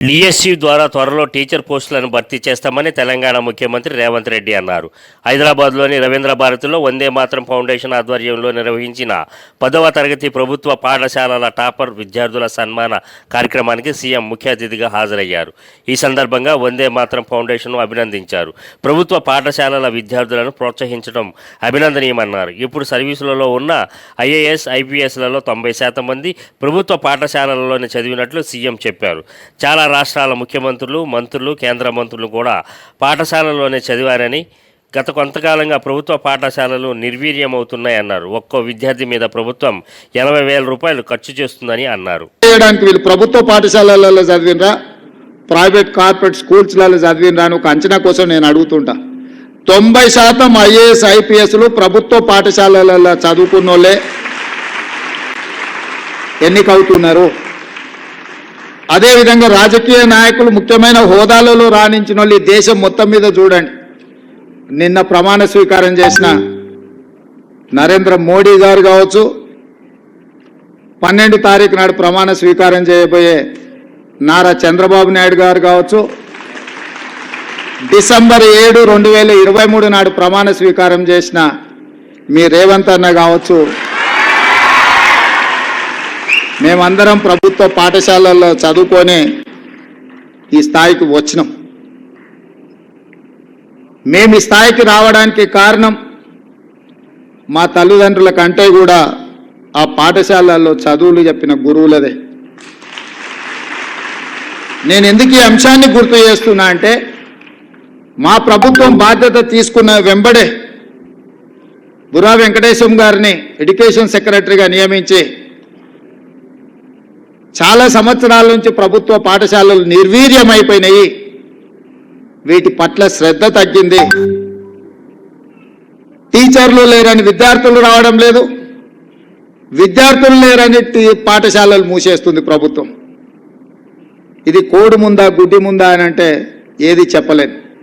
DSC ద్వారా త్వరలో teacher పోస్టులను భర్తీ చేస్తామని తెలంగాణ ముఖ్యమంత్రి రేవంత్ రెడ్డి అన్నారు. హైదరాబాద్లోని రవీంద్ర భారతిలో వందే మాత్రం ఫౌండేషన్ ఆధ్వర్యంలో నిర్వహించిన పదవ తరగతి ప్రభుత్వ పాఠశాలల టాపర్ విద్యార్థుల సన్మాన కార్యక్రమానికి సీఎం ముఖ్య అతిథిగా హాజరయ్యారు. ఈ సందర్భంగా వందే మాత్రం ఫౌండేషన్ను అభినందించారు. ప్రభుత్వ పాఠశాలల విద్యార్థులను ప్రోత్సహించడం అభినందనీయమన్నారు. ఇప్పుడు సర్వీసులలో ఉన్న ఐఏఎస్ ఐపీఎస్లలో తొంభై శాతం మంది ప్రభుత్వ పాఠశాలలలోనే చదివినట్లు సీఎం చెప్పారు. చాలా రాష్ట్రాల ముఖ్యమంత్రులు మంత్రులు కేంద్ర మంత్రులు కూడా పాఠశాలలోనే చదివారని గత కొంతకాలంగా ప్రభుత్వ పాఠశాలలు నిర్వీర్యమవుతున్నాయన్నారు. ఒక్కో విద్యార్థి మీద ప్రభుత్వం ఎనభై వేల రూపాయలు ఖర్చు చేస్తుందని అన్నారు. చేయడానికి వీళ్ళు ప్రభుత్వ పాఠశాలలలో చదివినరా ప్రైవేట్ కార్పొరేట్ స్కూల్స్లలో చదివినరా అని ఒక అంచనా కోసం నేను అడుగుతుంటా. తొంభై శాతం ఐఏఎస్ ఐపీఎస్లు ప్రభుత్వ పాఠశాలలలో చదువుకున్న వాళ్ళే ఎన్నికవుతున్నారు? అదేవిధంగా రాజకీయ నాయకులు ముఖ్యమైన హోదాలలో రాణించిన వాళ్ళు ఈ దేశం మొత్తం మీద చూడండి. నిన్న ప్రమాణ స్వీకారం చేసిన నరేంద్ర మోడీ గారు కావచ్చు పన్నెండు తారీఖు నాడు ప్రమాణ స్వీకారం చేయబోయే నారా చంద్రబాబు నాయుడు గారు కావచ్చు డిసెంబర్ ఏడు రెండు వేల ఇరవై మూడు నాడు ప్రమాణ స్వీకారం చేసిన మీ రేవంత్ అన్న కావచ్చు మేమందరం ప్రభుత్వ పాఠశాలల్లో చదువుకొని ఈ స్థాయికి వచ్చినాం. మేము ఈ స్థాయికి రావడానికి కారణం మా తల్లిదండ్రుల కంటే కూడా ఆ పాఠశాలల్లో చదువులు చెప్పిన గురువులదే. నేను ఎందుకు ఈ అంశాన్ని గుర్తు చేస్తున్నా అంటే మా ప్రభుత్వం బాధ్యత తీసుకున్న వెంబడే బురా వెంకటేశం గారిని ఎడ్యుకేషన్ సెక్రటరీగా నియమించి చాలా సంవత్సరాల నుంచి ప్రభుత్వ పాఠశాలలు నిర్వీర్యమైపోయినాయి. వీటి పట్ల శ్రద్ధ తగ్గింది. టీచర్లు లేరని విద్యార్థులు రావడం లేదు. విద్యార్థులు లేరని టీ- పాఠశాలలు మూసేస్తుంది ప్రభుత్వం. ఇది కోడి ముందా గుడ్డి ముందా అని అంటే ఏది చెప్పలేదు